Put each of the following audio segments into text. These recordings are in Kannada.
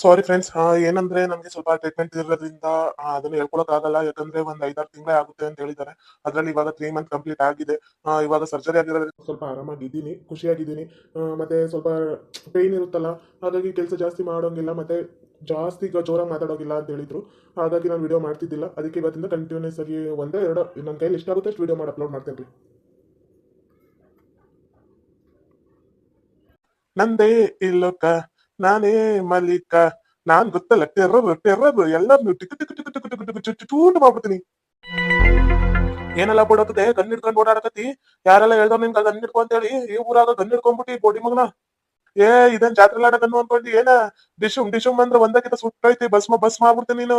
ಸಾರಿ ಫ್ರೆಂಡ್ಸ್ ಏನಂದ್ರೆ ನಮ್ಗೆ ಸ್ವಲ್ಪ ಟ್ರೀಟ್ಮೆಂಟ್ ಇರೋದ್ರಿಂದ ಅದನ್ನ ಹೇಳ್ಕೊಳಕ್ ಆಗಲ್ಲ ಯಾಕಂದ್ರೆ ಒಂದ್ ಐದಾರು ತಿಂಗಳೇ ಆಗುತ್ತೆ ಅಂತ ಹೇಳಿದ್ದಾರೆ. ಅದ್ರಲ್ಲಿ ಇವಾಗ ತ್ರೀ ಮಂತ್ ಕಂಪ್ಲೀಟ್ ಆಗಿದೆ. ಇವಾಗ ಸರ್ಜರಿ ಆಗಿರೋದ್ರಿಂದ ಸ್ವಲ್ಪ ಆರಾಮಾಗಿದ್ದೀನಿ, ಖುಷಿಯಾಗಿದ್ದೀನಿ. ಮತ್ತೆ ಸ್ವಲ್ಪ ಪೇಯ್ನ್ ಇರುತ್ತಲ್ಲ, ಹಾಗಾಗಿ ಕೆಲಸ ಜಾಸ್ತಿ ಮಾಡೋಂಗಿಲ್ಲ. ಮತ್ತೆ ಜಾಸ್ತಿ ಈಗ ಜೋರಾಗಿ ಮಾತಾಡೋಗಿಲ್ಲ ಅಂತ ಹೇಳಿದ್ರು. ಹಾಗಾಗಿ ನಾನು ವಿಡಿಯೋ ಮಾಡ್ತಿದ್ದಿಲ್ಲ. ಅದಕ್ಕೆ ಇವತ್ತಿಂದ ಕಂಟಿನ್ಯೂಸ್ ಆಗಿ ಒಂದೇ ಎರಡು ನನ್ನ ಕೈಲಿ ಎಷ್ಟಾಗುತ್ತೆ ಅಷ್ಟು ವಿಡಿಯೋ ಮಾಡಿ ಅಪ್ಲೋಡ್ ಮಾಡ್ತೇನೆ ನಂದೇ ಇಲ್ಲೋಕ ನಾನೇ ಮಲ್ಲಿಕ. ನಾನ್ ಗೊತ್ತಲ್ಲ terror terror ಎಲ್ಲಾರ್ನು tick tick tick tick tick tick ಚೂಟ್ ಮಾಡ್ಬಿಡ್ತೀನಿ. ಏನೆಲ್ಲ ಬಿಡೋತದೆ ಗನ್ ಹಿಡ್ಕೊಂಡ್ ಓಡಾಡಕತ್ತಿ ಯಾರೆಲ್ಲ ಹೇಳ್ದವ್ ನಿನ್ ಗನ್ ಹಿಡ್ಕೊ ಅಂತ ಹೇಳಿ ಈ ಊರಾಗ ಗನ್ ಹಿಡ್ಕೊಂಡ್ಬಿಟ್ಟಿ ಬೋಡಿ ಮಗನ. ಏ, ಇದನ್ ಜಾತ್ರೆ ಆಡ ಗನ್ ಅನ್ಕೊಂಡಿ ಏನ? ಡಿಶುಮ್ ಡಿಶುಮ್ ಅಂದ್ರೆ ಒಂದಕ್ಕಿಂತ ಸುಟ್ಟೈತಿ ಬಸ್ಮ ಬಸ್ ಮಾಡ್ಬಿಡ್ತೀನಿ ನೀನು.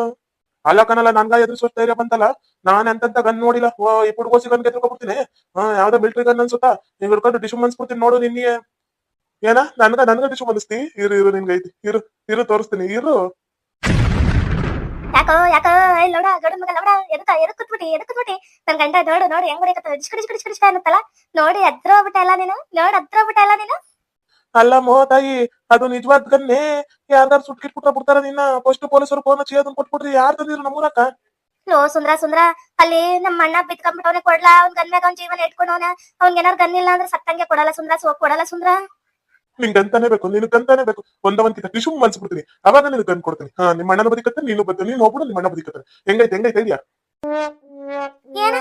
ಅಲ್ಲ ಕಣಲ್ಲ, ನನ್ಗ ಎದುರಿಸೋ ಧೈರ್ಯ ಬಂತಲ್ಲ? ನಾನ್ ಎಂತ ಗನ್ ನೋಡಿಲ್ಲ? ಈ ಪುಡ್ಗೋಸಿ ಗನ್ ಹಾ, ಯಾವ್ದೋ ಮಿಲ್ಟ್ರಿ ಗನ್ ಅನ್ಸುತ್ತಾ? ನೀವ್ ಹಿಡ್ಕೊಂಡು ಡಿಶುಮ್ ಅನ್ಸ್ಬಿಡ್ತೀನಿ ನೋಡು ನಿನ್ನೆ ಏನ ನನ್ಗ ನನ್ಗ ಡಿಶುಮ್ ಅನಿಸ್ತಿ ಇರು ಇರು ನಿನ್ಗೆ ಐತಿ ಇರು ಇರು ತೋರಿಸ್ತೀನಿ ಇರು ಯಾಕೋ ಯಾಕೋ ಇಲ್ಲಿ ನೋಡ ಗಡು ಮಗ ನೋಡ ಎದಕ್ಕ ಎದಕ್ ಕುತ್ಬಿಟ್ಟಿ ಎದಕ್ ಕುತ್ಬಿಟ್ಟಿ ನನ್ ಗಂಡ ನೋಡು ನೋಡಿ ಹೆಂಗ್ ಹೊಡಿಕತ್ತ ಡಿಸ್ಕ ಡಿಸ್ಕ ಡಿಸ್ಕ ಡಿಸ್ಕ ಅನ್ನತ್ತಲ್ಲ ನೋಡಿ ಹತ್ರ ಹೋಗ್ಬಿಟ್ಟ ಎಲ್ಲ ನೀನು ನೋಡ್ ಹತ್ರ ಹೋಗ್ಬಿಟ್ಟ ಎಲ್ಲ ನೀನು ಅಲ್ಲ ಮೋ ತಾಯಿ ಅದು ನಿಜವಾದ ಗನ್ನೆ ಯಾರ್ದಾರು ಸುಟ್ಕಿಟ್ಬಿಟ್ರ ಬಿಡ್ತಾರ ನಿನ್ನ ಫಸ್ಟ್ ಪೊಲೀಸರು ಫೋನ್ ಹಚ್ಚಿ ಅದನ್ನ ಕೊಟ್ಬಿಟ್ರಿ ಯಾರ್ ತಂದಿದ್ರು ನಮ್ಮೂರಕ್ಕ ಲೋ ಸುಂದ್ರ ಸುಂದ್ರ ಅಲ್ಲಿ ನಮ್ಮ ಅಣ್ಣ ಬಿತ್ಕೊಂಡ್ಬಿಟ್ಟವನೆ ಕೊಡ್ಲಾ ಅವ್ನ್ ಗನ್ ಮ್ಯಾಗ ಅವ್ನ್ ಜೀವನ ಇಟ್ಕೊಂಡವನ ಅವ್ನ್ ಏನಾರು ಗನ್ ಇಲ್ಲ ಅಂದ್ರೆ ಸತ್ತಂಗೆ ಕೊಡಲ್ಲ ಸುಂದ್ರ ಸೋಕ್ ಕೊಡಲ್ಲ ಸುಂದ್ರ ನಿಂಗ್ ಅಂತಾನೆ ಬೇಕು ನಿನ್ ಅಂತಾನೆ ಬೇಕು. ಒಂದವಂತಿತ ಟಿಶು ಮನ್ಸ್ಬಿಡ್ತೀನಿ ಅವಾಗ ನಿನ್ ಗನ್ ಕೊಡ್ತೀನಿ. ಹಾ, ನಿಮ್ಮ ಅಣ್ಣನ ಬದಿಕತ್ತೆ ನೀನು ಬದ್ದ ನೀನು ಒಬ್ಬಳು ನಿಮ್ಮ ಅಣ್ಣ ಬದಿಕತ್ತೆ ಹೆಂಗೈತೆ ಹೆಂಗೈತೆ ಇದೆಯಾ ಏನ?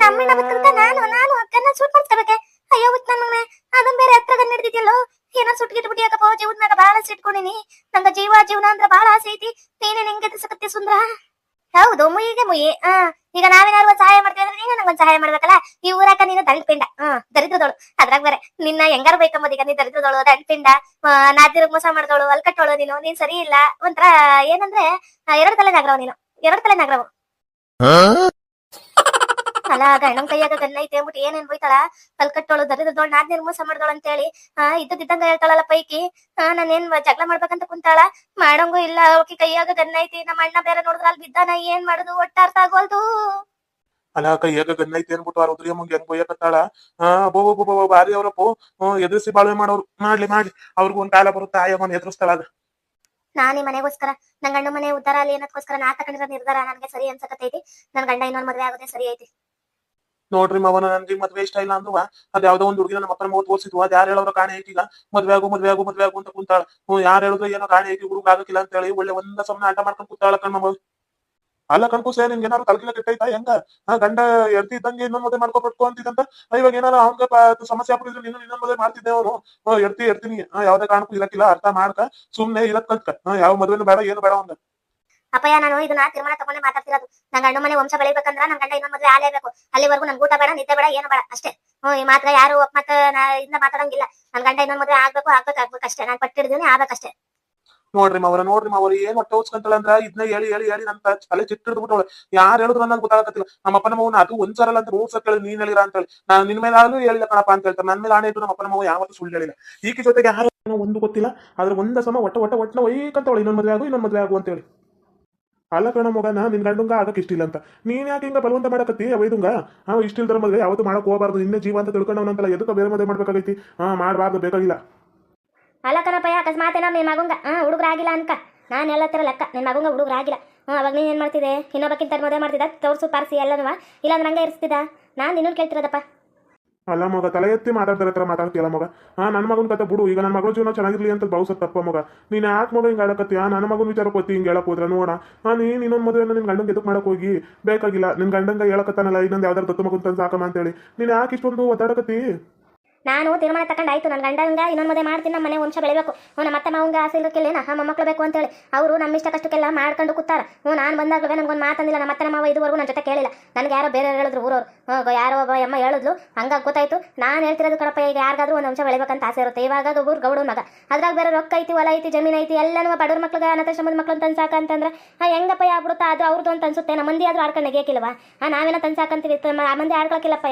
ನಮ್ಮಣ್ಣ ಬಿತ್ತಂತ ನಾನು ನಾನು ಗನ್ನ ಸೂಟ್ ಮಾಡ್ಸ್ಕೋಬೇಕೆ ಅಯ್ಯೋ ಬಿತ್ ನನ್ನ ಮಗನೇ. ಅದನ್ ಬೇರೆ ಹತ್ರ ಗನ್ ಹಿಡ್ದಿದ್ಯಲ್ಲೋ? ಏನೋ ಸುಟ್ಗಿಟ್ ಬಿಟ್ಟಿ ಯಾಕಪ್ಪ ಜೀವದ ಮ್ಯಾಗ ಬಾಳ ಆಸೆ ಇಟ್ಕೊಂಡಿನಿ ನಂಗ ಜೀವ, ಜೀವನ ಅಂದ್ರೆ ಬಾಳ ಆಸೆ ಐತಿ. ನೀನೇ ನಿಂಗೆ ಎದುರಿಸಕತ್ತಿ ಸುಂದ್ರ? ಹೌದು ಮುಯಿಗೆ ಮುಯಿ ಆ, ಈಗ ನಾವೇನಾದ್ರು ಒಂದ್ ಸಹಾಯ ಮಾಡ್ತೀವಿ ಅಂದ್ರೆ ನೀನು ನಂಗೊಂದ್ ಸಹಾಯ ಮಾಡ್ಬೇಕಲ್ಲ? ಈ ಊರಾಕ ನೀನು ದಂಡಪಿಂಡ ಹ್ಮ್ ದರಿದ್ರದೋಳು ಅದ್ರಾಗ ಬೇರೆ, ನಿನ್ನ ಹೆಂಗಾರ ಬೇಕಂಬುದು ಈಗ ನೀ ದರಿದ್ರದೋಳು ದಂಡಪಿಂಡ ನಾತಿರುಗ್ ಮೋಸ ಮಾಡ್ದೋಳು ಅಲ್ಕಟ್ಟೋಳು ನೀನು, ನೀನ್ ಸರಿ ಇಲ್ಲ, ಒಂಥರ ಏನಂದ್ರೆ ಎರಡು ತಲೆ ನಾಗ್ರವ್ ನೀನು, ಎರಡು ತಲೆ ನಾಗ್ರವ್. ಅಲ್ಲ ಗಂಡನ್ ಕೈಯಾಗ ಗನ್ನ ಐತೆ ಅಂದ್ಬಿಟ್ಟು ಏನೇನ್ ಬೈತಾಳ? ಕಲ್ಕಟ್ಟೋಳು ದರಿದ್ರದೋಳು ನಾದ್ ನಿರ್ಮೋಸ ಮಾಡ್ದೋಳು ಅಂತೇಳಿ. ಆ ಇದ್ದಿದ್ದಂಗ ಹೇಳ್ತಾಳಲ್ಲ ಪೈಕಿ. ಹಾ ನಾನೇನ್ ಜಗಳ ಮಾಡ್ಬೇಕಂತ ಕುಂತಾಳ. ಮಾಡಂಗೂ ಇಲ್ಲ ಅವಕ್ಕೆ ಕೈಯಾಗ ಗನ್ನ ಐತಿ. ನಮ್ಮ ಅಣ್ಣ ಬೇರೆ ನೋಡಿದ್ರ ಅಲ್ಲಿ ಬಿದ್ದಾನ ಏನ್ ಮಾಡುದು? ಒಟ್ಟ ಅರ್ಥ ಆಗೋಲ್ದು ಅಲ್ಲ ಕೈಯಾಗ ಗನ್ನ ಐತಿ ಅನ್ಬಿಟ್ಟು ಆ ರುದ್ರಿ ಅಮ್ಮಂಗೆ ಹೆಂಗ್ ಬೊಯ್ಯಕತ್ತಾಳ ಹಾ ಬೋ ಬೋ ಬೋ ಬೋ ಬಾರಿ ಅವರಪ್ಪ ಎದುರಿಸಿ ಬಾಳ್ವೆ ಮಾಡೋರು. ಮಾಡ್ಲಿ ಮಾಡ್ಲಿ. ಅವ್ರಿಗೂ ಒಂದ್ ಕಾಲ ಬರುತ್ತೆ? ಆಯಮ್ಮನ ಎದುರಿಸ್ತಾಳ ಅದ. ನಾನ್ ಈ ಮನೆಗೋಸ್ಕರ ನನ್ ಗಂಡ ಮನೆ ಉದ್ದಾರ ಅಲ್ಲಿ ಏನಕ್ಕೋಸ್ಕರ ನಾ ತಗೊಂಡಿರೋ ನಿರ್ಧಾರ ನನಗೆ ಸರಿ ಅನ್ಸಕತ್ತೈತಿ. ನನ್ ಗಂಡ ಇನ್ನೊಂದ್ ಮದ್ವೆ ಆಗೋದೇ ಸರಿ ಐತಿ. ನೋಡ್ರಿ ಮಾವನ ನನ್ಗೆ ಮದ್ವೆ ಇಷ್ಟ ಇಲ್ಲ ಅಂದ್ರುವ ಅದ್ ಯಾವ್ದೋ ಒಂದ್ ಹುಡುಗಿನ ನಮ್ಮ ಅಪ್ಪನ ಮೂವತ್ತು ಅದ್ ಯಾರು ಹೇಳೋರು ಕಾಣೆ ಐತಿಲ್ಲ. ಮದ್ವೆ ಆಗು ಮದ್ವೆ ಆಗು ಮದ್ವೆ ಆಗು ಅಂತ ಕುಂತಾಳ. ಹ್ಮ್, ಯಾರು ಹೇಳಿದ್ರು ಏನೋ ಕಾಣೆ ಐತಿ, ಹುಡುಗ ಆಗಕ್ಕಿಲ್ಲ ಅಂತ ಹೇಳಿ ಒಳ್ಳೆ ಒಂದ ಸಮನ ಆಟ ಮಾಡ್ಕೊಂಡು ಕುಂತಾಳ ಕಣ್ಮ ಅಲ್ಲ ಕಣ್ಕುಸೆ ನಿಮ್ಗೆ ಏನಾರು ತಲಕಿಲ್ಲ ಕೆಟ್ಟೈತಾ ಹೆಂಗ? ಗಂಡ ಎರ್ತಿ ಇದ್ದಂಗೆ ಇನ್ನೊಂದ್ ಮದ್ವೆ ಮಾಡ್ಕೊಬಿಟ್ಕೊ ಅಂತಿದಂತ ಇವಾಗ ಏನಾರ ಅವ್ನ್ಗ ಸಮಸ್ಯೆ ಆಗ್ಬಿಟ್ಟಿದ್ರೆ ನೀನು ಇನ್ನೊಂದ್ ಮದ್ವೆ ಮಾಡ್ತಿದ್ದೆ ಅವನು. ಎರ್ತಿ ಎರ್ತೀನಿ ಯಾವ್ದೇ ಕಾರಣಕ್ಕೂ ಇರಕ್ಕಿಲ್ಲ. ಅರ್ಥ ಮಾಡ್ಕ. ಸುಮ್ನೆ ಇರಕ್ ಕಲ್ತ್ಕ ಯಾವ ಮದ್ವೆನು ಬೇಡ, ಏನು ಬೇಡ ಒಂದ ಅಪ್ಪಯ್ಯ, ನಾನು ಇದನ್ನ ತೀರ್ಮಾನ ತಗೊಂಡೆ ಮಾತಾಡ್ತಿರೋದು. ನನ್ ಗಂಡ ಮನೆ ವಂಶ ಬೆಳಿಬೇಕಂದ್ರ ನನ್ ಗಂಡ ಇನ್ನೊಂದ್ ಮದ್ವೆ ಆಲೇಬೇಕು ಅಲ್ಲಿವರೆಗೂ ನನ್ ಊಟ ಬೇಡ, ನಿದ್ದೆ ಬೇಡ, ಏನು ಬೇಡ, ಅಷ್ಟೇ. ಹ್ಮ್, ಈ ಮಾತ್ರ ಯಾರು ನಾ ಇದನ್ನ ಮಾತಾಡಂಗಿಲ್ಲ. ನನ್ ಗಂಡ ಇನ್ನೊಂದ್ ಮದ್ವೆ ಆಗ್ಬೇಕು ಆಗ್ಬೇಕು ಆಗ್ಬೇಕು ಅಷ್ಟೇ. ನಾನ್ ಪಟ್ಟಿರ್ದೀನಿ ಆಗ್ಬೇಕಷ್ಟೇ. ನೋಡ್ರಿ ಮಾವರ ನೋಡ್ರಿ ಮಾವರ, ಏನ್ ಹೊಟ್ಟೆ ಉಚ್ಕಂತಾಳ ಅಂದ್ರ ಇದನ್ನ ಹೇಳಿ ಹೇಳಿ ಹೇಳಿ ನನ್ನ ತಲೆ ಚಿಟ್ಟಿಡ್ದು ಬಿಟ್ಟವಳ. ಯಾರು ಹೇಳಿದ್ರು ನನಗೆ ಗೊತ್ತಾಗತ್ತಿಲ್ಲ ನಮ್ಮ ಅಪ್ಪನ ಮಗನ ಅದು ಒಂದ್ ಸರಲ್ಲ ಅಂತ ಮೂರ್ ಕೇಳಿ ನೀನ್ ಹೇಳಿರ ಅಂತ ಹೇಳಿ. ನಾನು ನಿನ್ ಮೇಲೆ ಆದ್ರೂ ಹೇಳಿಲ್ಲ ಕಣಪ್ಪ ಅಂತ ಹೇಳ್ತಾರೆ. ನನ್ನ ಮೇಲೆ ಆಣೆ ಇಟ್ಟು ನಮ್ಮ ಅಪ್ಪನ ಮಗ ಯಾವತ್ತೂ ಸುಳ್ಳು ಹೇಳಿಲ್ಲ. ಈಕೆ ಜೊತೆಗೆ ಯಾರು ಒಂದು ಗೊತ್ತಿಲ್ಲ. ಆದ್ರೆ ಒಂದ ಸಮ ಒಟ್ಟ ಒಟ್ಟ ಒಟ್ಟನ ಒಯ್ಕಂತವಳು. ಇನ್ನೊಂದ್ ಮದ್ವೆ ಆಗು, ಇನ್ನೊಂದ್ ಮದ್ವೆ ಆಗು ಅಂತ ಹೇಳಿ. ಅಲ್ಲ ಕಣ ಮಗನ ನಿನ್ ಗಂಡುಂಗ ಆಗಕ್ ಇಷ್ಟಿಲ್ಲ ಅಂತ. ನೀನ್ ಯಾಕೆ ಹಿಂಗ ಬಲವಂತ ಮಾಡಕತ್ತಿ? ಅವೈದುಂಗ ಹಾ ಇಷ್ಟ ಇಲ್ದರ ಮದ್ವೆ ಯಾವತ್ತು ಮಾಡಕ್ ಹೋಗಬಾರ್ದು. ನಿನ್ನೆ ಜೀವ ಅಂತ ತಿಳ್ಕೊಂಡವನಂತಲ್ಲ ಎದಕ್ಕ ಬೇರೆ ಮದ್ವೆ ಮಾಡ್ಬೇಕಾಗೈತಿ? ಹಾ, ಮಾಡಬಾರ್ದು, ಬೇಕಾಗಿಲ್ಲ. ಅಲ್ಲ ಕಣಪ್ಪಯ್ಯ, ಅಕಸ್ಮಾತ್ ಏನೋ ನಿನ್ ಮಗುಂಗ, ಹಾ ಹುಡುಗರಾಗಿಲ್ಲ ಅನ್ಕ ನಾನು ತರ ಲೆಕ್ಕ. ನಿನ್ ಮಗಂಗ ಹುಡುಗರಾಗಿಲ್ಲ ಹಾ, ಅವಾಗ ನೀನ್ ಏನ್ ಮಾಡ್ತಿದ್ದೆ? ಇನ್ನೊಬ್ಬಕ್ಕಿಂತ ಮದುವೆ ಮಾಡ್ತಿದ್ದ? ತೋರ್ಸು, ಪಾರ್ಸಿ ಎಲ್ಲನವ ಇಲ್ಲಾಂದ್ರೆ ನಂಗೆ ಇರಿಸ್ತಿದ್ದ? ನಾನ್ ನಿನ್ನೂ ಕೇಳ್ತಿರೋದಪ್ಪ. ಅಲ್ಲ ಮಗ, ತಲೆ ಎತ್ತಿ ಮಾತಾಡ್ತಾರೆ ಹತ್ರ ಮಾತಾಡ್ತೀಯಲ್ಲ ಮಗ? ಹಾ ನನ್ನ ಮಗನ ಕತೆ ಬಿಡು, ಈಗ ನನ್ನ ಮಗಳ ಜೀವನ ಚೆನ್ನಾಗಿರ್ಲಿ ಅಂತ ಭಾವಿಸೋದು ತಪ್ಪ ಮಗ. ನೀನು ಯಾಕೆ ಮಗ ಹಿಂಗೆ ಆಡಕತ್ತೀಯ ನನ್ನ ಮಗನ ವಿಚಾರ ಕೊತ್ತಿ ಹಿಂಗೆ ಹೇಳಕ್ ಹೋದ್ರೆ ನೋಡ ಹಾ ನೀನ್ ಇನ್ನೊಂದು ಮದುವೆ ನಿನ್ ಗಂಡಂಗೆ ಎದಕ್ ಮಾಡಕ್ ಹೋಗಿ? ಬೇಕಾಗಿಲ್ಲ, ನಿನ್ ಗಂಡಂಗ ಹೇಳಕತ್ತಾನಲ್ಲ, ಇನ್ನೊಂದು ಯಾವ್ದಾರು ದತ್ತು ಮಗು ತಂದು ಸಾಕಮ್ಮ ಅಂತೇಳಿ. ನೀನು ಯಾಕೆ ಇಷ್ಟೊಂದು ಒದ್ದಾಡಕತ್ತಿ? ನಾನು ತೀರ್ಮಾನ ತಗೊಂಡಾಯ್ತು ನನ್ನ ಗಂಡಂಗ ಇನ್ನೊಂದು ಮದುವೆ ಮಾಡ್ತೀನಿ ನಮ್ಮ ಮನೆ ವಂಶ ಬೆಳಿಬೇಕು. ಹ್ಞೂ ನಮ್ಮ ಅತ್ತೆ ಮಾವಂಗ ಆಸೆ ಇಲ್ಲಕ್ಕಿಲ್ಲ ನಮ್ಮ ಮೊಮ್ಮಕ್ಳು ಬೇಕು ಅಂತೇಳಿ. ಅವರು ನಮ್ಮ ಇಷ್ಟ ಕಷ್ಟಕ್ಕೆಲ್ಲ ಮಾಡ್ಕೊಂಡು ಕೂತಾರ. ಹ್ಞೂ, ನಾನು ಬಂದಾಗಲೇ ನಮ್ಗೊಂದು ಮಾತಂದಿಲ್ಲ ನಮ್ಮ ಅತ್ತೆ ಮಾವ ಇದುವರೆಗೂ ನನ್ನ ಜೊತೆ ಕೇಳಿಲ್ಲ. ನನಗೆ ಯಾರೋ ಬೇರೆ ಹೇಳಿದ್ರು ಊರವ್ರು. ಹ್ಞೂ ಯಾರೋ ಒಬ್ಬ ಅಮ್ಮ ಹೇಳಿದ್ಲು. ಹಂಗಾಗಿ ಗೊತ್ತಾಯ್ತು. ನಾನು ಹೇಳ್ತಿರೋದು ಕಡಪ ಈಗ ಯಾರಿಗಾದ್ರೂ ಒಂದು ವಂಶ ಬೆಳಿಬೇಕಂತ ಆಸೆ ಇರುತ್ತೆ. ಇವಾಗ ಅದು ಊರು ಗೌಡ ಮಗ. ಅದ್ರಾಗ ಬೇರೆ ರೊಕ್ಕ ಐತಿ, ಹೊಲ ಐತಿ, ಜಮೀನು ಐತಿ, ಎಲ್ಲನೂ ಬಡವ್ರ ಮಕ್ಳಿಗೆ ಅನಾಥಾಶ್ರಮದ ಮಕ್ಳು ತಂದು ಸಾಕಂತಂದ್ರೆ ಹಾಂ ಹೆಂಗಪ್ಪ ಆಗ್ಬಿಡುತ್ತಾ? ಅದು ಅವ್ರದ್ದು ಅಂತ ಅನ್ಸುತ್ತೆ. ನಮ್ಮ ಮಂದಿ ಆದ್ರೂ ಆಡ್ಕೊಂಡು ನೆಗೆಯಕ್ಕಿಲ್ವಾ? ಹಾಂ ನಾವೇನೋ ತಂದು ಸಾಕಂತೀವಿ ಮಂದಿ ಆಡ್ಕೊಳಕ್ಕಿಲ್ಲಪ್ಪ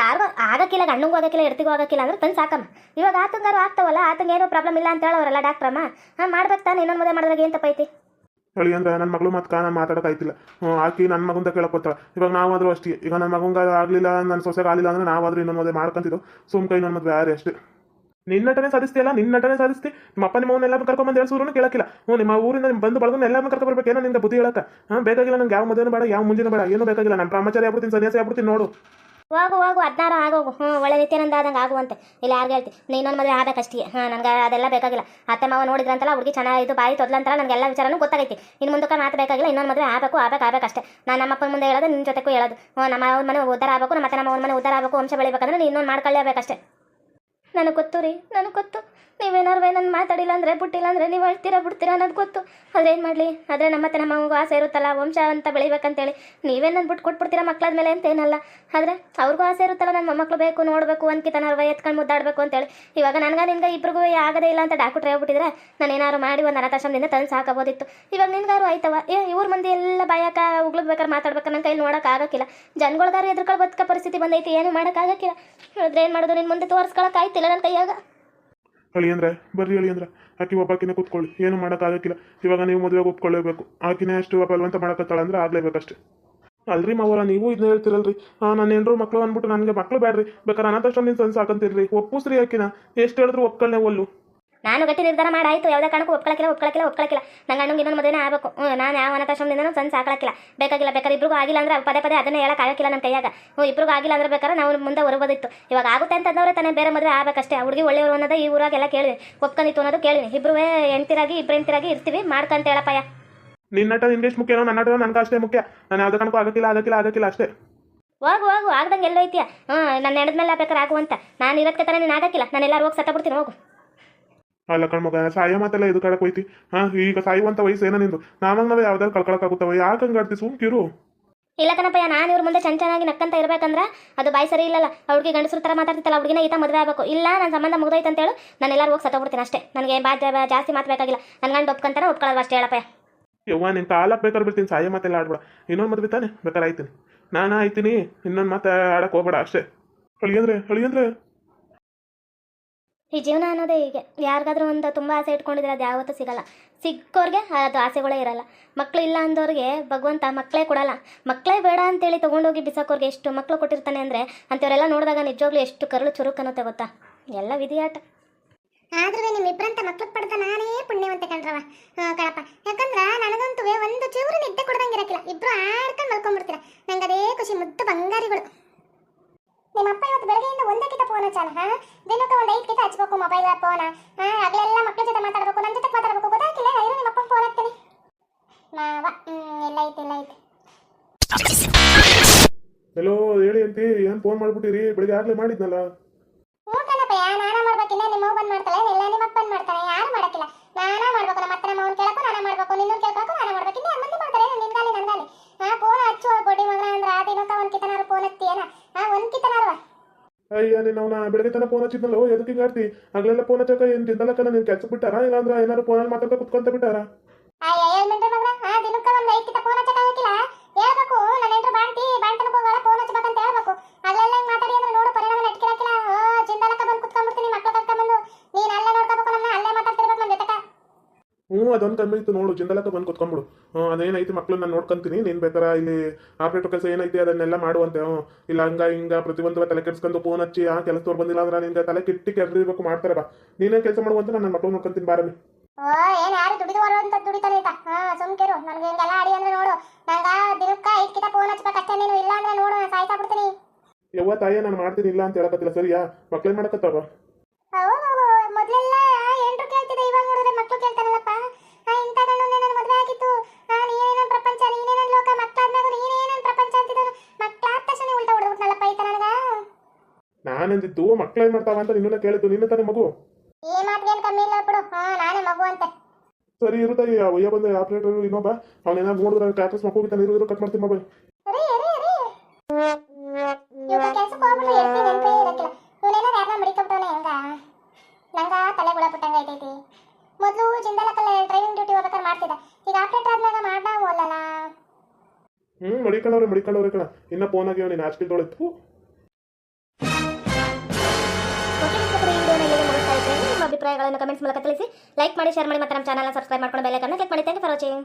ಯಾರು ಆಗಕ್ಕಿಲ್ಲ, ಗಂಡಂಗೂ ಆಗಕ್ಕಿಲ್ಲ ಎಡ್ತಿಗೂ ಆಗಕ್ಕಿಲ್ಲ. ಅಂದ್ರೆ ತಂದು ಸಾಕಮ್ಮ. ಇವಾಗ ಆತಂಗಾರು ಆಗ್ತಾವಲ್ಲ ಆತಂಗ ಏನೋ ಪ್ರಾಬ್ಲಮ್ ಇಲ್ಲ ಅಂತ ಹೇಳೋರಲ್ಲ ಡಾಕ್ಟ್ರಮ್ಮ ಹಾಂ ಮಾಡ್ಬೇಕು ತಾನೆ ಇನ್ನೊಂದು ಮದುವೆ ಮಾಡಿದಾಗ ಏನು ತಪ್ಪೈತಿ? ಹೇಳಿ ಅಂದ್ರೆ ನನ್ನ ಮಗಳು ಮತ್ತೆ ನಾನು ಮಾತಾಡಕ್ಕೆ ಆಯ್ತಿಲ್ಲ. ಹ್ಮ್, ಆಕಿ ನನ್ನ ಮಗಂತ ಕೇಳಕ್ ಕೊತ್ತಾಳ ಇವಾಗ ನಾವಾದ್ರೂ ಅಷ್ಟೇ. ಈಗ ನನ್ನ ಮಗಂಗ ಆಗಲಿಲ್ಲ ನನ್ನ ಸೊಸೆಗೆ ಆಗಲಿಲ್ಲ ಅಂದ್ರೆ ನಾವಾದ್ರೂ ಇನ್ನೊಂದು ಮದುವೆ ಮಾಡ್ಕೊಂತಿದ್ದು? ಕೈ ನನ್ನ ಮದುವೆ ಯಾರೇ ಅಷ್ಟೇ. ನಿನ್ನ ನಟನೆ ಸಾಧಿಸ್ತಿಯಲ್ಲ ನಿನ್ನ ನಟನೆ ಸಾಧಿಸ್ತಿ. ನಿಮ್ಮ ಅಪ್ಪ ನಿಮ್ಮ ಅವನ್ನೆಲ್ಲ ಕರ್ಕೊಂಬಂದು ಹೇಳ್ಸೂರು ಕೇಳಕ್ಕಿಲ್ಲ. ಹ್ಞೂ ನಿಮ್ಮ ಊರಿಂದ ನಿಮ್ಮ ಬಂದು ಬಳಗನ ಎಲ್ಲ ಕರ್ಕೊ ಬರ್ಬೇಕೇನೋ ನಿಂದ ಬುದ್ಧಿ ಹೇಳಕ್ಕ. ಹಾಂ ಬೇಕಾಗಿಲ್ಲ ನಂಗೆ ಯಾವ ಮದುವೆ ಬೇಡ ಯಾವ ಮುಂಜಾನೆ ಬೇಡ ಏನೂ ಬೇಕಾಗಿಲ್ಲ. ನಾನು ಬ್ರಹ್ಮಚಾರಿ ಆಗ್ಬಿಡ್ತೀನಿ ಸನ್ಯಾಸಿ ಆಗ್ಬಿಡ್ತೀನಿ ನೋಡು. ಹೋಗು ಹೋಗು, ಹದಿನಾರು ಆಗೋಗು. ಹ್ಞೂ ಒಳ್ಳೆ ನಿತ್ಯಾನಂದ ಆದಂಗೆ ಆಗುವಂತೆ. ಇಲ್ಲ ಯಾರು ಹೇಳ್ತಿ? ಇನ್ನೊಂದು ಮದುವೆ ಆಗಬೇಕಷ್ಟೇ. ಹಾಂ, ನನಗೆ ಅದೆಲ್ಲ ಬೇಕಾಗಿಲ್ಲ. ಅತ್ತೆ, ಮಾವ ನೋಡಿದ್ರಂತಲ್ಲ, ಹುಡುಗಿ ಚೆನ್ನಾಗಿದ್ದು ಬಾಯಿ ತೊದ್ಲಂತಲ್ಲ, ನನಗೆ ಎಲ್ಲ ವಿಚಾರನೂ ಗೊತ್ತಾಗೈತಿ. ಇನ್ನು ಮುಂದಕ್ಕೆ ಮಾತು ಬೇಕಾಗಿಲ್ಲ, ಇನ್ನೊಂದು ಮದುವೆ ಆಗಬೇಕು ಆಗಬೇಕು, ಆಗಬೇಕಷ್ಟೇ. ನಾನು ನಮ್ಮ ಅಪ್ಪನ ಮುಂದೆ ಹೇಳೋದು ನಿನ್ನ ಜೊತೆಗೂ ಹೇಳೋದು. ಹ್ಞೂ ನಮ್ಮ ಅವ್ರ ಮನೆ ಉದ್ದಾರ ಆಗಬೇಕು ಮತ್ತೆ ನಮ್ಮ ಅವ್ರ ಮನೆ ಉದ್ದಾರ ಆಗಬೇಕು, ವಂಶ ಬೆಳಿಬೇಕಂದ್ರೆ ನೀನು ಇನ್ನೊಂದು ಮಾಡ್ಕೊಳ್ಳೇಬೇಕಷ್ಟೇ. ನನಗೆ ಗೊತ್ತು ರೀ, ನನಗೆ ಗೊತ್ತು. ನೀವೇನಾರು ನನ್ನ ಮಾತಾಡಿಲ್ಲ ಅಂದರೆ ಬಿಟ್ಟಿಲ್ಲ ಅಂದರೆ ನೀವು ಅಳ್ತೀರಾ ಬಿಡ್ತೀರಾ ಅನ್ನೋದು ಗೊತ್ತು. ಆದರೆ ಏನು ಮಾಡಲಿ, ಆದರೆ ನಮ್ಮ ಮತ್ತೆ ನಮ್ಮ ಆಸೆ ಇರುತ್ತಲ್ಲ ವಂಶ ಅಂತ ಬೆಳಿಬೇಕಂತೇಳಿ. ನೀವೇ ನನ್ನ ಬಿಟ್ಟು ಕೊಟ್ಬಿಡ್ತೀರಾ ಮಕ್ಕಳಾದ ಮೇಲೆ ಅಂತ ಏನಲ್ಲ. ಆದರೆ ಅವ್ರಿಗೂ ಆಸೆ ಇರುತ್ತಲ್ಲ ನನ್ನ ಮೊಮ್ಮಕ್ಕಳು ಬೇಕು, ನೋಡಬೇಕು ಅನ್ಕಿತ ನಾವು ಎತ್ಕೊಂಡು ಮುದ್ದಾಡಬೇಕು ಅಂತೇಳಿ. ಇವಾಗ ನನಗೆ ನಿನ್ಗೆ ಇಬ್ರಿಗೂ ಆಗದೇ ಇಲ್ಲ ಅಂತ ಡಾಕ್ಟ್ರ್ ಹೇಳ್ಬಿಟ್ಟಿದ್ರೆ ನಾನು ಏನಾದ್ರು ಮಾಡಿ ಒಂದು ಅನಾಥಾಶ್ರಮದಿಂದ ತಂದು ಸಾಕಬೋದಿತ್ತು. ಇವಾಗ ನಿನ್ಗಾರು ಆಯ್ತವ? ಏ, ಇವ್ರ ಮಂದಿ ಎಲ್ಲ ಬಾಯಕ ಉಗ್ಳದ್ ಬೇಕಾದ್ರೆ ಮಾತಾಡ್ಬೇಕು ನನ್ನ ಕೈಲಿ ನೋಡೋಕ್ಕಾಗಕ್ಕಿಲ್ಲ ಜನಗಳ್ಗಾರು ಎದ್ರುಗಳು ಬದುಕ ಪರಿಸ್ಥಿತಿ ಬಂದೈತಿ, ಏನು ಮಾಡೋಕ್ಕಾಗಕ್ಕಿಲ್ಲ ಆದ್ರೆ ಏನು ಮಾಡೋದು ನಿನ್ನ ಮುಂದೆ ತೋರಿಸ್ಕೊಳಕ್ಕೆ ಆಯ್ತಿಲ್ಲ ನನ್ನ ಕೈಯಾಗ? ಅಳಿ ಅಂದ್ರೆ, ಬರ್ರಿ ಅಳಿಯಂದ್ರ ಆಕಿ ಒಬ್ಬಾಕಿನ ಕೂತ್ಕೊಳ್ಳಿ. ಏನು ಮಾಡೋಕ್ಕಾಗಕ್ಕಿಲ್ಲ. ಇವಾಗ ನೀವು ಮದುವೆಗೆ ಒಪ್ಕೊಳ್ಳೇಬೇಕು. ಆಕಿನೇ ಅಷ್ಟು ಬಲವಂತ ಮಾಡಕತ್ತಾಳ ಅಂದ್ರೆ ಆಗ್ಲೇಬೇಕಷ್ಟೇ. ಅಲ್ರಿ ಮಾವರ, ನೀವು ಇದನ್ನ ಹೇಳ್ತಿರಲ್ರಿ. ನಾನು ಏನ್ರು ಮಕ್ಳು ಅಂದ್ಬಿಟ್ಟು ನನಗೆ ಮಕ್ಳು ಬೇಡ್ರಿ ಬೇಕಾದ್ರೆ ನಿನ್ ತಂದು ಹಾಕಂತಿರ್ರಿ ಒಪ್ಪುಸ್ರಿ ಆಕಿನ. ಎಷ್ಟು ಹೇಳಿದ್ರು ಒಪ್ಕೊಳ್ಳೆ ಒಲ್ಲು. ನಾನು ಗಟ್ಟಿ ನಿರ್ಧಾರ ಮಾಡಾಯಿತು ಯಾವುದೇ ಕಾರಣಕ್ಕೂ ಒಪ್ಕೊಳಕಿಲ್ಲ ಒಪ್ಕೊಳಕಿಲ್ಲ ಒಪ್ಕೊಳಕಿಲ್ಲ. ನಂಗೆ ಅಣ್ಣಂಗೆ ಇನ್ನೊಂದು ಮದುವೆ ಆಗಬೇಕು. ನಾನು ಯಾವ ಅನಾಥಾಶ್ರಮದಿಂದ ಸಣ್ಣ ಸಾಕಳಕ್ಕಿಲ್ಲ ಬೇಕಾಗಿಲ್ಲ ಬೇಕಾದ್ರೆ ಇಬ್ರಿಗೂ ಆಗಿಲ್ಲ ಅಂದ್ರೆ ಪದೇ ಪದೇ ಅದನ್ನೇ ಹೇಳಕ್ ಆಗಕ್ಕಿಲ್ಲ ನನ್ನ ಕೈಯಾಗ. ಓ ಇಬ್ರಿಗೂ ಆಗಿಲ್ಲ ಅಂದ್ರೆ ಬೇಕಾದ್ರೆ ನಾವು ಮುಂದೆ ಹೊರಬೋದಿತ್ತು ಇವಾಗ ಆಗುತ್ತೆ ಅಂತಂದವ್ರೆ ತಾನೇ ಬೇರೆ ಮದುವೆ ಆಗಬೇಕಷ್ಟೇ. ಹುಡುಗಿ ಒಳ್ಳೆಯವರು ಅನ್ನೋದು ಈ ಊರಾಗೆಲ್ಲ ಕೇಳಿದೆ. ಒಪ್ಕೊಂಡಿತ್ತು ಅನ್ನೋದು ಕೇಳಿದೆ. ಇಬ್ಬರು ಹೆಂಡ್ತಿರಾಗಿ ಇಬ್ಬರು ಹೆಂಡ್ತಿರಾಗಿ ಇರ್ತೀವಿ. ಮಾಡ್ಕಂತ ಹೇಳಪ್ಪಯ್ಯ. ನಿನ್ನ ನಟ ಮುಖ್ಯ ನನ್ನ ನಟ ನನಗೆ ಅಷ್ಟೇ ಮುಖ್ಯ. ನಾನು ಯಾವುದೇ ಕಾರಣಕ್ಕೂ ಆಗಕ್ಕಿಲ್ಲ ಆಗಕ್ಕಿಲ್ಲ ಆಗಕ್ಕಿಲ್ಲ ಅಷ್ಟೇ. ಹೋಗು ಹೋಗು ಆಗ್ದಂಗೆ ಎಲ್ಲ ಐತಿಯ ಹ್ಞೂ ನನ್ನ ಮೇಲೆ ಬೇಕಾದ್ರೆ ಆಗುವಂತ. ನಾನು ಇರೋದಕ್ಕೆ ತಾನೇ ನೀನು ಆಗಕ್ಕಿಲ್ಲ. ನಾನು ಎಲ್ಲರೂ ಹೋಗಿ ಸತ್ತ ಬಿಡ್ತೀನಿ ಹೋಗು. ಅಲ್ಲ ಕಣ್ಮಗ ಸಾಯ ಮಾತೆಲ್ಲ ಇದು ಕಡಕ್ ಹೋಯ್ತಿ. ಹಾ ಈಗ ಸಾಯುವಂತ ವಯಸ್ಸು ಏನೋ ನಿಂದು? ನಾವಾಗ ನಾವ್ ಯಾವ್ದಾದ್ರು ಕಳ್ಕೊಳಕಾಗುತ್ತವ ಯಾಕೆ ಹಂಗಾಡ್ತಿ ಸುಮ್ಕಿರು ಇಲ್ಲ ಕಣಪ್ಪಯ್ಯ ನಾನು ಇವ್ರ ಮುಂದೆ ಚೆನ್ನ ಚೆನ್ನಾಗಿ ನಕ್ಕಂತ ಇರ್ಬೇಕಂದ್ರ ಅದು ಬಾಯಿ ಸರಿ ಇಲ್ಲಲ್ಲ. ಅವ್ರಿಗೆ ಗಂಡಸರು ಥರ ಮಾತಾಡ್ತಿತ್ತಲ್ಲ ಹುಡುಗಿನ ಈತ ಮದುವೆ ಆಗಬೇಕು. ಇಲ್ಲ ನನ್ನ ಸಂಬಂಧ ಮುಗ್ದೈತೆ ಅಂತೇಳು ನಾನು ಎಲ್ಲರೂ ಹೋಗಿ ಸತ್ತೋಗ್ಬಿಡ್ತೀನಿ ಅಷ್ಟೇ. ನನಗೆ ಬಾಧ್ಯ ಜಾಸ್ತಿ ಮಾತಾಡಬೇಕಾಗಿಲ್ಲ ನನ್ನ ಗಂಡ ಒಪ್ಕೊಂತಾನೆ ಒಪ್ಕೊಳ್ಳೋದು ಅಷ್ಟೇ ಹೇಳಪ್ಪ ಯವ್ವ ನಿನ್ ಕಾಲಕ್ಕೆ ಬೇಕಾದ್ರೆ ಬಿಡ್ತೀನಿ. ಸಾಯ ಮಾತೆಲ್ಲ ಆಡ್ಬೇಡ. ಇನ್ನೊಂದು ಮದುವೆ ತಾನೆ? ಬೇಕಾದ್ರೆ ಆಯ್ತೀನಿ. ನಾನು ಆಯ್ತೀನಿ. ಇನ್ನೊಂದು ಮಾತು ಆಡಕ್ ಹೋಗ್ಬೇಡ ಅಷ್ಟೇ. ಹಳಿಯಂದ್ರೆ ಹಳಿಯಂದ್ರೆ ಈ ಜೀವನ ಅನ್ನೋದೇ ಹೀಗೆ. ಯಾರಿಗಾದ್ರೂ ಒಂದು ತುಂಬ ಆಸೆ ಇಟ್ಕೊಂಡಿದ್ರೆ ಅದು ಯಾವತ್ತೂ ಸಿಗಲ್ಲ. ಸಿಕ್ಕೋರಿಗೆ ಅದು ಆಸೆಗಳೇ ಇರಲ್ಲ. ಮಕ್ಕಳು ಇಲ್ಲ ಅಂದವ್ರಿಗೆ ಭಗವಂತ ಮಕ್ಕಳೇ ಕೊಡಲ್ಲ. ಮಕ್ಕಳೇ ಬೇಡ ಅಂತೇಳಿ ತೊಗೊಂಡೋಗಿ ಬಿಸಾಕೋರಿಗೆ ಎಷ್ಟು ಮಕ್ಕಳು ಕೊಟ್ಟಿರ್ತಾನೆ ಅಂದರೆ ಅಂಥವರೆಲ್ಲ ನೋಡಿದಾಗ ನಿಜವಾಗ್ಲೂ ಎಷ್ಟು ಕರುಳು ಚುರುಕು ಅನ್ನತ್ತೆ ಗೊತ್ತಾ? ಎಲ್ಲ ವಿಧಿಯಾಟ. ಆದ್ರೂ ನಿಮ್ಮಿಬ್ಬರಂತ ಮಕ್ಳು ಪಡೆದ ನಾನೇ ಪುಣ್ಯವಂತೆ ಕಣ್ರವ ಕಣಪ್ಪ. ಯಾಕಂದ್ರ ನನಗಂತೂ ಒಂದು ಚೂರು ನಿದ್ದೆ ಕೊಡ್ದಂಗಿರಕ್ಕಿಲ್ಲ ಇಬ್ರು ಆಡ್ಕೊಂಡು ಮಲ್ಕೊಂಡ್ಬಿಡ್ತೀರ ನಂಗೆ ಅದೇ ಖುಷಿ, ಮುದ್ದು ಬಂಗಾರಿಗಳು. ನಿಮ್ಮಪ್ಪ ಇವತ್ತು ಬೆಳಗ್ಗೆಯಿಂದ ಒಂದಕ್ಕಿಂತ ಫೋನ್ ಹಚ್ಚಾನ, ಹಾ? ದಿನಕ್ಕೆ ಒಂದು ಐದು ಕಿತ ಹಚ್ಬೇಕು ಮೊಬೈಲ್ ಫೋನ ಹಾ ಆಗ್ಲೆಲ್ಲ ಮಕ್ಕಳ ಜೊತೆ ಮಾತಾಡಬೇಕು ನನ್ನ ಜೊತೆ ಮಾತಾಡಬೇಕು ಗೊತ್ತಾಗಿಲ್ಲ ಇರು ನಿಮ್ಮಪ್ಪ ಫೋನ್ ಹಾಕ್ತೀನಿ ಮಾವ ಎಲ್ಲ ಐತೆ ಎಲ್ಲ ಐತೆ. ಹಲೋ ಹೇಳಿ ಅಂತ ಏನು ಫೋನ್ ಮಾಡ್ಬಿಟ್ಟಿರಿ? ಬೆಳಿಗ್ಗೆ ಆಗ್ಲೇ ಮಾಡಿದ್ನಲ್ಲ ಹ್ಞೂ ಕಣಪ್ಪಯ್ಯ ನಾನ ಮಾಡ್ಬೇಕಿಲ್ಲ ನಿಮ್ಮ ಅವ್ವ ಬಂದ್ ಮಾಡ್ತಾಳೆ ಇಲ್ಲ ನಿಮ್ಮ ಅಪ್ಪ ಬಂದ್ ಮಾಡ್ತಾನೆ ಯಾರು ಮಾಡಕ್ಕಿಲ್ಲ ನಾನಾ ಮಾಡ್ಬೇಕು ನಮ್ಮ ಅತ್ತೆ ನಮ್ಮ ಅವ್ನ ಕೇಳಕ್ಕೂ ನಾನ ಮಾಡ್ಬೇಕು ನಿನ್ನ ಕೇಳ್ಕೊಳಕ್ಕೂ ನಾನ ಮಾಡ್ಬೇಕು ಇನ್ನು ಮಂದಿ ಮಾಡ್ತಾರೆ ನಿನ್ಗಾಲಿ ನನ್ಗಾಲಿ ಹಾ ಫೋನ್ ಹಚ್ಚುವ ಬೊಡಿ ಮಗ ಅಂದ್ರೆ ಆ ದಿನಕ್ಕ ಒಂದ್ ಕಿತನಾರು ಫೋನ್ ಹಚ್ತೀಯನ ಹಾ ಒಂದ್ ಕಿತನಾರುವ ಅಯ್ಯ ನೀನು ಅವನ ಬೆಳಗ್ಗೆ ತನಕ ಫೋನ್ ಹಚ್ಚಿದ್ನಲ್ಲೋ ಎದಕ್ಕೆ ಹಿಂಗಾಡ್ತಿ ಆಗ್ಲೆಲ್ಲ ಫೋನ್ ಹಚ್ಚಕ ಏನು ಕಣ, ನೀನು ಕೆಲ್ಸ ಬಿಟ್ಟಾರ? ಇಲ್ಲಾಂದ್ರೆ ಏನಾರು ಫೋನಲ್ಲಿ ಮಾತಾಡ್ತಾ ಕುತ್ಕೊಂತ ಬಿಟ್ಟಾರ ಅಯ್ಯ ಏನ್ ಮಿಂಟ್ರಿ ಮಗ ಹಾ ದಿನಕ್ಕ ಒಂದ್ ಐದ್ ಕಿತ ಫೋನ್ ಹಚ್ಚಕ್ಕಾಗಕ್ಕಿಲ್ಲ ಹೇಳ್ಬೇಕು ನನ್ನ ಹೆಂಡ್ರು ಬಾಣ್ತಿ ಬಾಣ್ತನಕ ಹೋಗೋಣ ಫೋನ್ ಹಚ್ಬೇಕಂತ ಹೇಳ್ಬೇಕು ಅಲ್ಲೆಲ್ಲ ಹಿಂಗ್ ಮಾತಾಡಿ ಅಂದ್ರೆ ನೋಡು ಪರಿಣಾಮ ನಟ್ಕಿರಕ್ಕಿಲ್ಲ ಓ ಜಿಂದಲಕ್ಕ ಬಂದು ಕುತ್ಕೊಂಡ್ಬಿಡ್ತೀನಿ ಮಕ್ಳು ಕರ್ಕೊಂಡ್ಬಂದು ನೀನ್ ಅಲ್ಲೇ ನೋಡ್ಕೋಬೇಕು ನನ್ನ ಅಲ್ಲೇ ಮಾತಾಡ್ತಿರ್ಬೇಕು ನನ್ನ ಜೊತೆಕ ಹ್ಞೂ ಅದೊಂದು ಕಮ್ಮಿ ಇತ್ತು ನೋಡು ಜಿಂದಲಕ್ಕ ಬಂದು ಕುತ್ಕೊಂಡ್ಬಿಡು. ಅದೇನೈತಿ ಮಕ್ಕಳು ನಾನು ನೋಡ್ಕೊಂತೀನಿ ನೀನು ಬೇಕಾರ ಇಲ್ಲಿ ಆಪರೇಟರ್ ಕೆಲಸ ಏನೈತಿ ಅದನ್ನೆಲ್ಲ ಮಾಡುವಂತೆ ಹ್ಞೂ ಇಲ್ಲ ಹಂಗ ಹಿಂಗ ಪ್ರತಿಯೊಂದು ತಲೆ ಕೆಡ್ಸ್ಕೊಂಡು ಫೋನ್ ಹಚ್ಚಿ ಆ ಕೆಲಸದವ್ರು ಬಂದಿಲ್ಲ ಅಂದ್ರೆ ನಿನ್ಗೆ ತಲೆ ಕಿಟ್ಟಿ ಕೆಡ್ರಿಬೇಕು ಮಾಡ್ತಾರೆ ಬಾ. ನೀನೇ ಕೆಲಸ ಮಾಡುವಂತ ನನ್ನ ಮಕ್ಳು ನೋಡ್ಕೊಂತೀನಿ ಓ ಏನ್ ಯಾರು ದುಡಿದು ಬರುವಂತ ದುಡಿತಾನೆ ಆಯ್ತಾ ಹಾ ಸುಮ್ಕಿರು ನನ್ಗೆ ಹಿಂಗೆಲ್ಲ ಆಡಿ ಅಂದ್ರೆ ನೋಡು. ನಂಗ ದಿನಕ್ಕ ಐದ್ ಕಿತ ಫೋನ್ ಹಚ್ಬೇಕಷ್ಟೇ ನೀನು ಇಲ್ಲ ಅಂದ್ರೆ ನೋಡು ನಾನು ಸಾಯ್ತಾ ಬಿಡ್ತೀನಿ. ಯವ್ವ ತಾಯಿ ನಾನು ಮಾಡ್ತೀನಿ ಇಲ್ಲ ಅಂತ ಹೇಳಕತ್ತಿಲ್ಲ ಸರಿಯಾ? ಮಕ್ಳೇನ್ ಮಾಡಕತ್ತಾವ ನಾನಂದಿದ್ದು ಮಕ್ಳೇನ್ ಮಾಡ್ತಾವ ಅಂತ ನಿನ್ನ ಕೇಳಿದ್ದು ನಿನ್ನ ತಾನೇ ಮಗು? ಈ ಮಾತಿಗೇನು ಕಮ್ಮಿ ಇಲ್ಲ ಬಿಡು. ಹಾ ನಾನೇ ಮಗು ಅಂತೆ. ಸರಿ ಇರು ತಾಯಿ ಒಯ್ಯ ಬಂದ ಆಪರೇಟರ್ ಇನ್ನೊಬ್ಬ. ಅವನೇನಾದ್ರು ನೋಡಿದ್ರೆ ಟ್ಯಾಕ್ಟರ್ಸ್ ಮಕ್ಕೋಗಿದ್ದಾನೆ ಇರು ಇರು ಕಟ್ ಮಾಡ್ತೀನಿ ಮೊಬೈಲ್ ರೀ ರೀ ರೀ. ಇವಾಗ ಕೆಲ್ಸಕ್ಕೆ ಹೋಗ್ಬಿಟ್ಟು ಎತ್ತಿ ನೆನಪೇ ಇರಕ್ಕಿಲ್ಲ. ಇವನೇನಾರ ಯಾರನ್ನ ಮಡಿಕೊಂಬಿಟ್ಟವನೆ ಹೆಂಗ? ನಂಗ ತಲೆ ಗುಳಪಟ್ಟಂಗ ಐತೈತಿ ಮೊದಲು ಜಿಂದಾಲಕ್ಕಲ್ಲ ಡ್ರೈವಿಂಗ್ ಡ್ಯೂಟಿ ಹೋಗ್ಬೇಕಾದ್ರೆ ಮಾಡ್ತಿದ್ದ. ಈಗ ಆಪ್ರೇಟರ್ ಮಾಡ್ದ ಹ್ಮ್ ಮಡಿಕೊಂಡವ್ರೆ ಮಡಿಕೊಂಡವ್ರೆ ಕಣ. ಇನ್ನ ಫೋನ್ ಆಗ್ಯಾವ ನೀನು ಆಚ್ಕೆ ತೊಳೆತು ಅಭಿಪ್ರಾಯಗಳನ್ನು ಕಮೆಂಟ್ಸ್ ಮೂಲಕ ತಿಳಿಸಿ. ಲೈಕ್ ಮಾಡಿ ಶೇರ್ ಮಾಡಿ ಮತ್ತೆ ನಮ್ಮ ಚಾನಲ್ನ ಸಬ್ಸ್ಕ್ರೈಬ್ ಮಾಡ್ಕೊಂಡು ಬೆಲ್ಲೈಕನ್ನು ಕ್ಲಿಕ್ ಮಾಡಿ. Thank for watching